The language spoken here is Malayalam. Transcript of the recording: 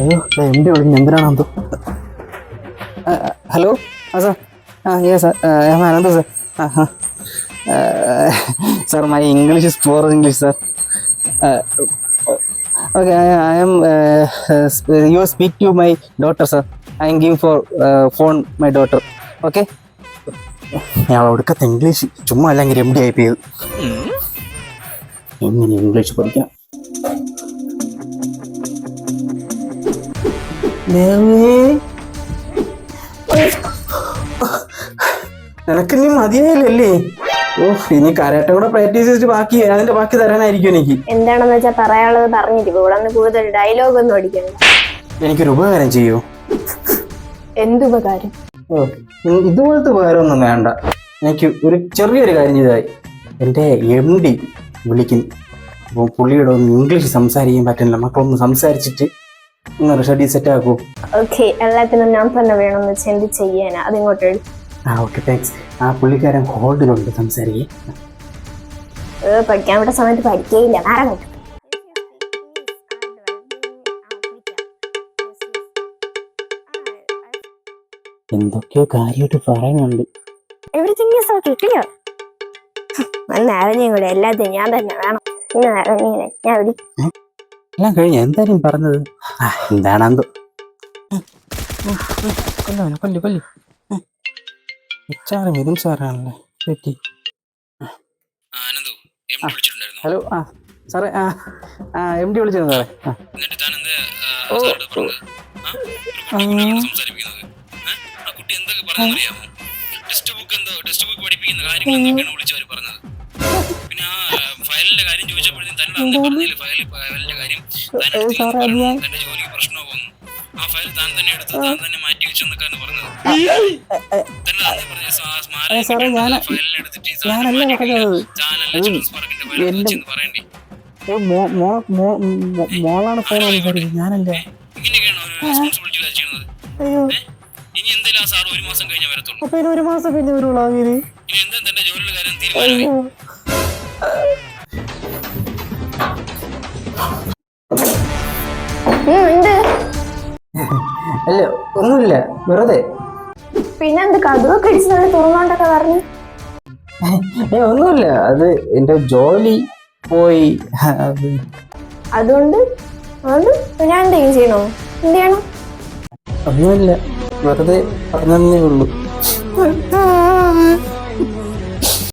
അയ്യോ എന്റെ ഡി വിളിക്കുന്നു എന്തിനാണെന്തോ ഹലോ? ആ സാർ. ആ യെസ് സാർ ഞാൻ അനന്ത സാർ? ആ ഹാ. Sir my English is poor English sir okay I am you speak to my daughter sir. I am give for phone my daughter. Okay? ഞാൻ അവിടുക്കത്തെ ഇംഗ്ലീഷ് ചുമ്മാ അല്ലെങ്കിൽ എം ഡി ആയി പോയത് എങ്ങനെ ഇംഗ്ലീഷ് പഠിക്കാം? ദേവേ. നിനക്ക് നീ മതിയായില്ലല്ലേ? ഓ ഇനി കരാട്ടെ കൂടെ പ്രാക്ടീസ് ചെയ്തിട്ട് ബാക്കി അതിന്റെ ബാക്കി തരാനായിരിക്കും എനിക്ക്. എന്താണെന്ന് വെച്ചാൽ പറയാനുള്ളത് പറഞ്ഞിരിക്കും. ഇവിടെ കൂടുതൽ ഡയലോഗ് ഒന്നും അടിക്കണം എനിക്കൊരു ഉപകാരം ചെയ്യൂ. എന്തുപകാരം ഓ ഉപകാരം ഇതുപോലത്തെ ഉപകാരമൊന്നും വേണ്ട. എനിക്ക് ഒരു ചെറിയൊരു കാര്യം ചെയ്തായി എന്റെ എം ഡി വിളിക്കുന്നു. അപ്പോൾ പുള്ളിയുടെ ഒന്ന് ഇംഗ്ലീഷ് സംസാരിക്കാൻ പറ്റുന്നില്ല. മക്കളൊന്ന് സംസാരിച്ചിട്ട് ഷെഡ്യൂൾ സെറ്റ് ആക്കൂ. ഓക്കെ എല്ലാത്തിനും ഞാൻ തന്നെ വേണമെന്ന് ചെന്തി ചെയ്യാനാ. അതിങ്ങോട്ട് ആ ഓക്കെ താങ്ക്സ് ആ പുള്ളിക്കാരൻ ഹോൾഡിലുണ്ട് സംസാരിക്കേ. പഠിക്കാൻ വിട്ട സമയത്ത് പഠിക്കുകയില്ല നേരം കിട്ടും എന്തൊക്കെയോ കാര്യമായിട്ട് പറയുന്നുണ്ട്. എവറിത്തിങ് ഈസ് ഓക്കെ ക്ലിയർ നല്ല അറിഞ്ഞും കൂടെ. എല്ലാത്തിനും ഞാൻ തന്നെ വേണം. ഇന്ന് അറിഞ്ഞിങ്ങനെ ഞാൻ വിളി. എല്ലാം കഴിഞ്ഞ എന്തായാലും പറഞ്ഞത്? ആ എന്താണെന്തോ കൊല്ലവനെ കൊല്ലു കൊല്ലു സാറ് മിഥുൻ സാറാണല്ലേ. വിളിച്ചിട്ടുണ്ടായിരുന്നു. ഹലോ ആ സാറേ ആ ആ എം ഡി വിളിച്ചിരുന്നു സാറേ. ഓ, ടെക്സ്റ്റ് ബുക്ക് എന്തോ ടെക്സ്റ്റ് ബുക്ക് പഠിപ്പിക്കുന്ന കാര്യങ്ങൾ പറഞ്ഞത്? പിന്നെ ആ ഫയലിന്റെ കാര്യം ചോദിച്ചപ്പോഴത്തേക്കും തന്നെ പറഞ്ഞില്ലേ? ഫയൽ സാറേ, ജോലിക്ക് പ്രശ്നമാകുന്നു ആ ഫയൽ താൻ തന്നെ എടുത്ത്. താൻ തന്നെ മാറ്റി വെച്ചെന്നൊക്കെയാണ് പറഞ്ഞത്. തന്നെ തന്നെ പറഞ്ഞ ഏ, സാറേ, ഞാന- ഫയലിൽ ഞാനല്ല മാറ്റി പറഞ്ഞത്. വെക്കുക. താനല്ല ചിൽഡ്രൻസ് പാർക്കിന്റെ ഫയൽ എന്റെ- വെച്ചെന്ന് പറയണ്ടേ. ഏ, മോ- മോ- മോ- മോ- മോളാണ് ഫോൺ സംസാരിക്കുന്നത് ഞാനല്ല. ഇങ്ങനെയൊക്കെയാണോ ഒരു റെസ്പോൺസിബിലിറ്റി ചെയ്യുന്നത്? അയ്യോ. ഏ? ഇനി എന്തായാലും ആ സാർ ഒരു മാസം കഴിഞ്ഞേ വരത്തുള്ളൂ. അപ്പൊ ഇനി ഒരു മാസം പിന്നെ വരുള്ളൂ അങ്ങനെ ഇനി എന്താ തന്റെ ജോലിയുടെ കാര്യം തീരുമാനമായി? അയ്യോ. അല്ല ഒന്നുമില്ല. വെറുതെ. പിന്നെന്ത് കഥവൊക്കെ അടിച്ച് നല്ല തുറന്നോണ്ടൊക്കെ പറഞ്ഞു. ഏ ഒന്നുമില്ല. അത് എന്റെ ജോലി പോയി. അത് അതുകൊണ്ട് അതുകൊണ്ട് ഞാൻ എന്തെങ്കിലും ചെയ്യണോ? എന്ത് ചെയ്യണം? ഒന്നുമില്ല. വെറുതെ പറഞ്ഞേ ഉള്ളൂ.